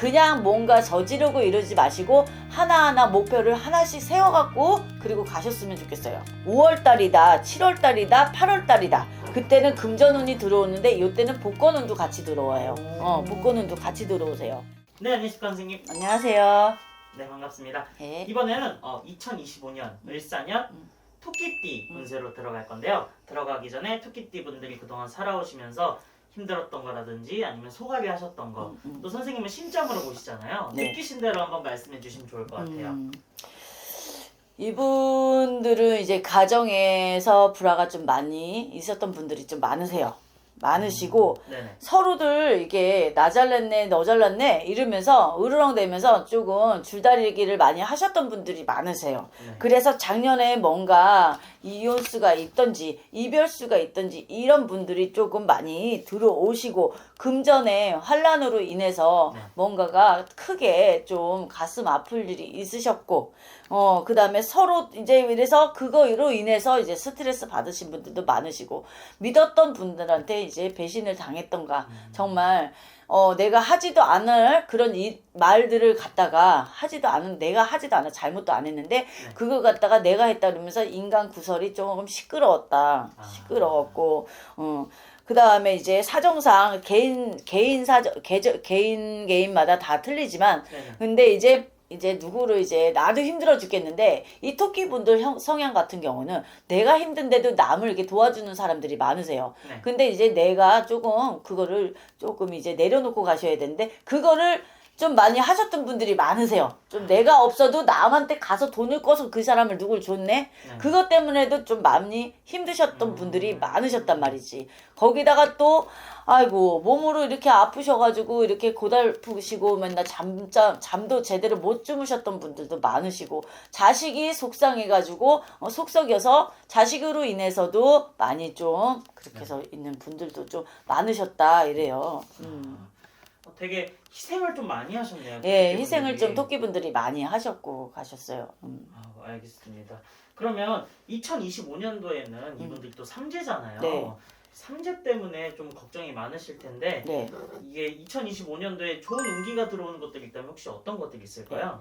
그냥 뭔가 저지르고 이러지 마시고 하나하나 목표를 하나씩 세워갖고 그리고 가셨으면 좋겠어요. 5월달이다, 7월달이다, 8월달이다. 그때는 금전운이 들어오는데 이때는 복권운도 같이 들어와요. 어, 복권운도 같이 들어오세요. 네, 안녕하십니까 선생님. 안녕하세요. 네, 반갑습니다. 네. 이번에는 어, 2025년 을사년 음. 토끼띠 음. 운세로 들어갈 건데요. 들어가기 전에 토끼띠 분들이 그동안 살아오시면서 힘들었던 거라든지 아니면 소갈이 하셨던 거. 음, 음. 또 선생님은 신점으로 보시잖아요. 네. 느끼신 대로 한번 말씀해 주시면 좋을 것 같아요. 음. 이분들은 이제 가정에서 불화가 좀 많이 있었던 분들이 좀 많으세요. 많으시고 네네. 서로들 이게 나 잘났네 너 잘났네 이러면서 으르렁대면서 조금 줄다리기를 많이 하셨던 분들이 많으세요. 네. 그래서 작년에 뭔가 이혼수가 있던지 이별수가 있던지 이런 분들이 조금 많이 들어오시고 금전의 환란으로 인해서 네. 뭔가가 크게 좀 가슴 아플 일이 있으셨고 어 그 다음에 서로 이제 이래서 그거로 인해서 이제 스트레스 받으신 분들도 많으시고 믿었던 분들한테 이제 배신을 당했던가 음. 정말 어 내가 하지도 않을 그런 이 말들을 갖다가 하지도 않은 내가 하지도 않아 잘못도 안 했는데 그걸 갖다가 내가 했다 그러면서 인간 구설이 조금 시끄러웠다 아. 시끄러웠고 어 그 다음에 이제 사정상 개인 개인 사정 개저, 개인 개인마다 다 틀리지만 네네. 근데 이제 이제 누구를 이제 나도 힘들어 죽겠는데 이 토끼 분들 형- 성향 같은 경우는 내가 힘든데도 남을 이렇게 도와주는 사람들이 많으세요. 네. 근데 이제 내가 조금 그거를 조금 이제 내려놓고 가셔야 되는데 그거를 좀 많이 하셨던 분들이 많으세요. 좀 내가 없어도 남한테 가서 돈을 꿔서 그 사람을 누굴 줬네? 네. 그것 때문에도 좀 많이 힘드셨던 음. 분들이 많으셨단 말이지. 거기다가 또 아이고 몸으로 이렇게 아프셔가지고 이렇게 고달프시고 맨날 잠 잠 잠도 제대로 못 주무셨던 분들도 많으시고 자식이 속상해가지고 어, 속썩여서 자식으로 인해서도 많이 좀 그렇게 해서 있는 분들도 좀 많으셨다 이래요. 음. 어, 되게 희생을 좀 많이 하셨네요. 예, 토끼 희생을. 좀 토끼분들이 많이 하셨고 가셨어요. 음. 아, 알겠습니다. 그러면 2025년도에는 이분들이 또 삼재잖아요. 네. 삼재 때문에 좀 걱정이 많으실 텐데 네. 이게 2025년도에 좋은 운기가 들어오는 것들이 있다면 혹시 어떤 것들이 있을까요?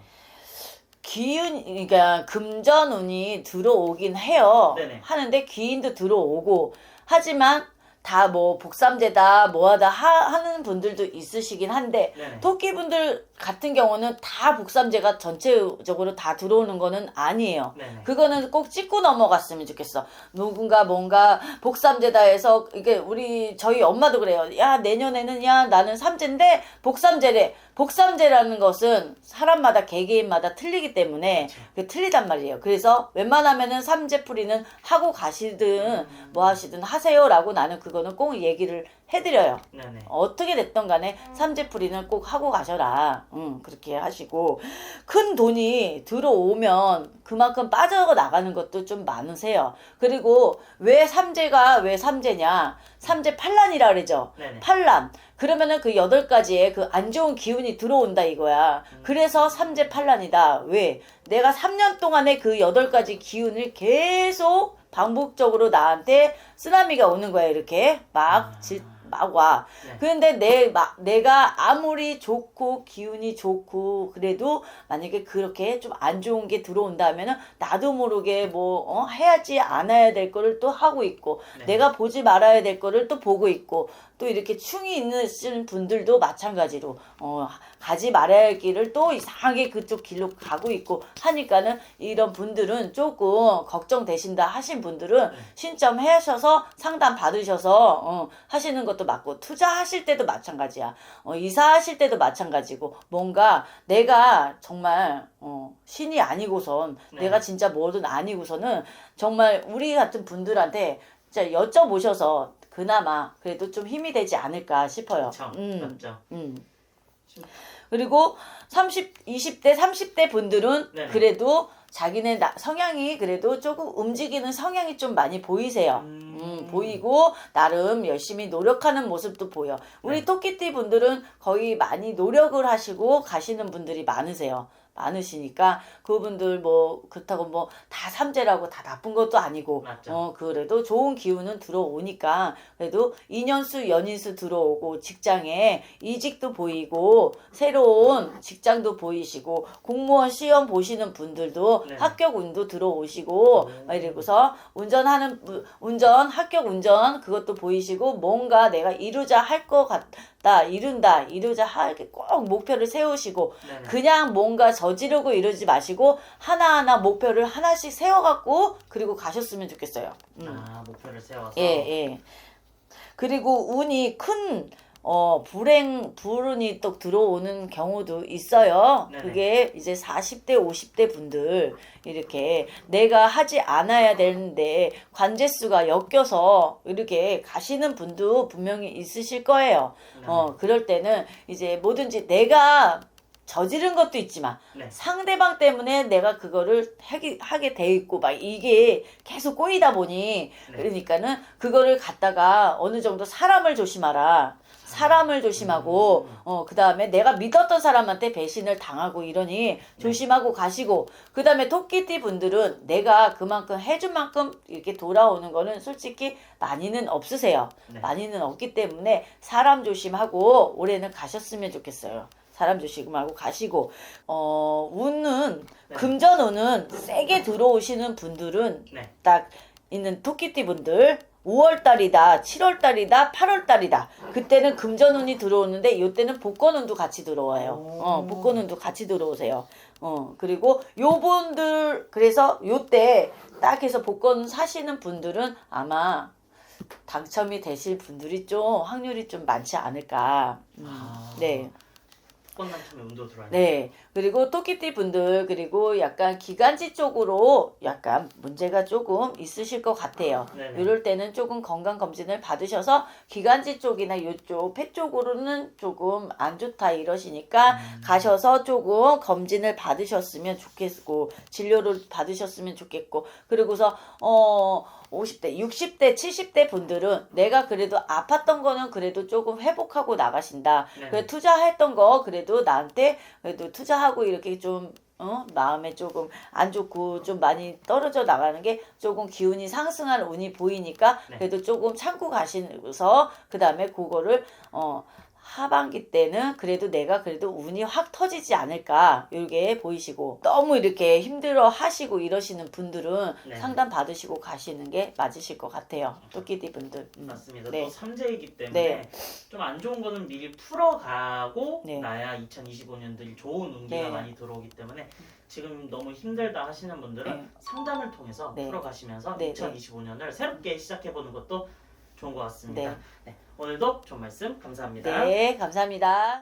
기운 그러니까 금전운이 들어오긴 해요. 네네. 하는데 귀인도 들어오고 하지만 다 뭐 복삼제다 뭐하다 하, 하는 분들도 있으시긴 한데 네네. 토끼분들 같은 경우는 다 복삼제가 전체적으로 다 들어오는 거는 아니에요. 네네. 그거는 꼭 찍고 넘어갔으면 좋겠어. 누군가 뭔가 복삼제다 해서 이게 우리 저희 엄마도 그래요. 야 내년에는 야 나는 삼제인데 복삼제래. 복삼제라는 것은 사람마다 개개인마다 틀리기 때문에 그렇죠. 그 틀리단 말이에요. 그래서 웬만하면은 삼제풀이는 하고 가시든 음. 뭐 하시든 하세요라고 나는 그거는 꼭 얘기를 해드려요. 네네. 어떻게 됐던 간에 삼재풀이는 꼭 하고 가셔라. 응, 그렇게 하시고. 큰 돈이 들어오면 그만큼 빠져나가는 것도 좀 많으세요. 그리고 왜 삼재가 왜 삼재냐? 삼재 팔란이라 그러죠. 네네. 팔란. 그러면은 그 여덟 가지의 그안 좋은 기운이 들어온다 이거야. 음. 그래서 삼재 팔란이다. 왜? 내가 3년 동안의 그 여덟 가지 기운을 계속 반복적으로 나한테 쓰나미가 오는 거야. 이렇게 막 아. 질, 막 와. 네. 그런데 내, 마, 내가 아무리 좋고 기운이 좋고 그래도 만약에 그렇게 좀 안 좋은 게 들어온다 하면은 나도 모르게 뭐 어, 해야지 않아야 될 거를 또 하고 있고 네. 내가 보지 말아야 될 거를 또 보고 있고 또 이렇게 충이 있는 분들도 마찬가지로 어, 가지 말아야 할 길을 또 이상하게 그쪽 길로 가고 있고 하니까는 이런 분들은 조금 걱정되신다 하신 분들은 네. 신청하셔서 상담 받으셔서 어, 하시는 것도 맞고 투자하실 때도 마찬가지야. 어, 이사하실 때도 마찬가지고 뭔가 내가 정말 어, 신이 아니고선 네. 내가 진짜 뭐든 아니고서는 정말 우리 같은 분들한테 진짜 여쭤보셔서 그나마 그래도 좀 힘이 되지 않을까 싶어요. 그렇죠. 음, 맞죠. 음. 그리고 30, 20대, 30대 분들은 네네. 그래도 자기네 나- 성향이 그래도 조금 움직이는 성향이 좀 많이 보이세요. 음. 음, 보이고 나름 열심히 노력하는 모습도 보여. 우리 네. 토끼띠 분들은 거의 많이 노력을 하시고 가시는 분들이 많으세요. 많으시니까 그분들 뭐 그렇다고 뭐 다 삼재라고 다 나쁜 것도 아니고 맞죠. 어 그래도 좋은 기운은 들어오니까 그래도 인연수 연인수 들어오고 직장에 이직도 보이고 새로운 직장도 보이시고 공무원 시험 보시는 분들도 네. 합격 운도 들어오시고 음. 막 이러고서 운전하는 분- 운전 합격 운전 그것도 보이시고 뭔가 내가 이루자 할 것 같다 이룬다 이루자 할게 꼭 목표를 세우시고 네네. 그냥 뭔가 저지르고 이러지 마시고 하나하나 목표를 하나씩 세워갖고 그리고 가셨으면 좋겠어요. 음. 아 목표를 세워서 예, 예. 그리고 운이 큰, 어, 불행, 불운이 또 들어오는 경우도 있어요. 네네. 그게 이제 40대, 50대 분들, 이렇게 내가 하지 않아야 되는데 관제수가 엮여서 이렇게 가시는 분도 분명히 있으실 거예요. 네. 어, 그럴 때는 이제 뭐든지 내가 저지른 것도 있지만 네. 상대방 때문에 내가 그거를 하게, 하게 돼 있고 막 이게 계속 꼬이다 보니 네. 그러니까는 그거를 갖다가 어느 정도 사람을 조심하라. 사람을 조심하고 음. 어 그다음에 내가 믿었던 사람한테 배신을 당하고 이러니 조심하고 가시고 그다음에 토끼띠 분들은 내가 그만큼 해준 만큼 이렇게 돌아오는 거는 솔직히 많이는 없으세요. 네. 많이는 없기 때문에 사람 조심하고 올해는 가셨으면 좋겠어요. 사람 조심하고 가시고 어 운은 네. 금전운은 세게 들어오시는 분들은 네. 딱 있는 토끼띠 분들 5월 달이다, 7월 달이다, 8월 달이다. 그때는 금전운이 들어오는데 이때는 복권운도 같이 들어와요. 오. 어, 복권운도 같이 들어오세요. 어, 그리고 요분들 그래서 요때 딱 해서 복권 사시는 분들은 아마 당첨이 되실 분들이 좀 확률이 좀 많지 않을까. 음, 아. 네. 복권 당첨에 운도 들어와요. 네. 그리고 토끼띠 분들, 그리고 약간 기관지 쪽으로 약간 문제가 조금 있으실 것 같아요. 네네. 이럴 때는 조금 건강 검진을 받으셔서 기관지 쪽이나 이쪽 폐 쪽으로는 조금 안 좋다 이러시니까 음. 가셔서 조금 검진을 받으셨으면 좋겠고, 진료를 받으셨으면 좋겠고, 그리고서, 어, 50대, 60대, 70대 분들은 내가 그래도 아팠던 거는 그래도 조금 회복하고 나가신다. 네네. 그 투자했던 거 그래도 나한테 그래도 투자하고 이렇게 좀 어? 마음에 조금 안 좋고 좀 많이 떨어져 나가는 게 조금 기운이 상승할 운이 보이니까 네. 그래도 조금 참고 가시면서 그 다음에 그거를 어 하반기 때는 그래도 내가 그래도 운이 확 터지지 않을까 이게 보이시고 너무 이렇게 힘들어 하시고 이러시는 분들은 네. 상담 받으시고 가시는 게 맞으실 것 같아요 토끼띠 분들 음. 맞습니다. 네. 또 삼재이기 때문에 네. 좀 안 좋은 거는 미리 풀어가고 네. 나야 2025년들이 좋은 운기가 네. 많이 들어오기 때문에 지금 너무 힘들다 하시는 분들은 네. 상담을 통해서 네. 풀어가시면서 네, 2025년을 새롭게 시작해보는 것도 좋은 것 같습니다. 네. 네. 오늘도 좋은 말씀 감사합니다. 네 감사합니다.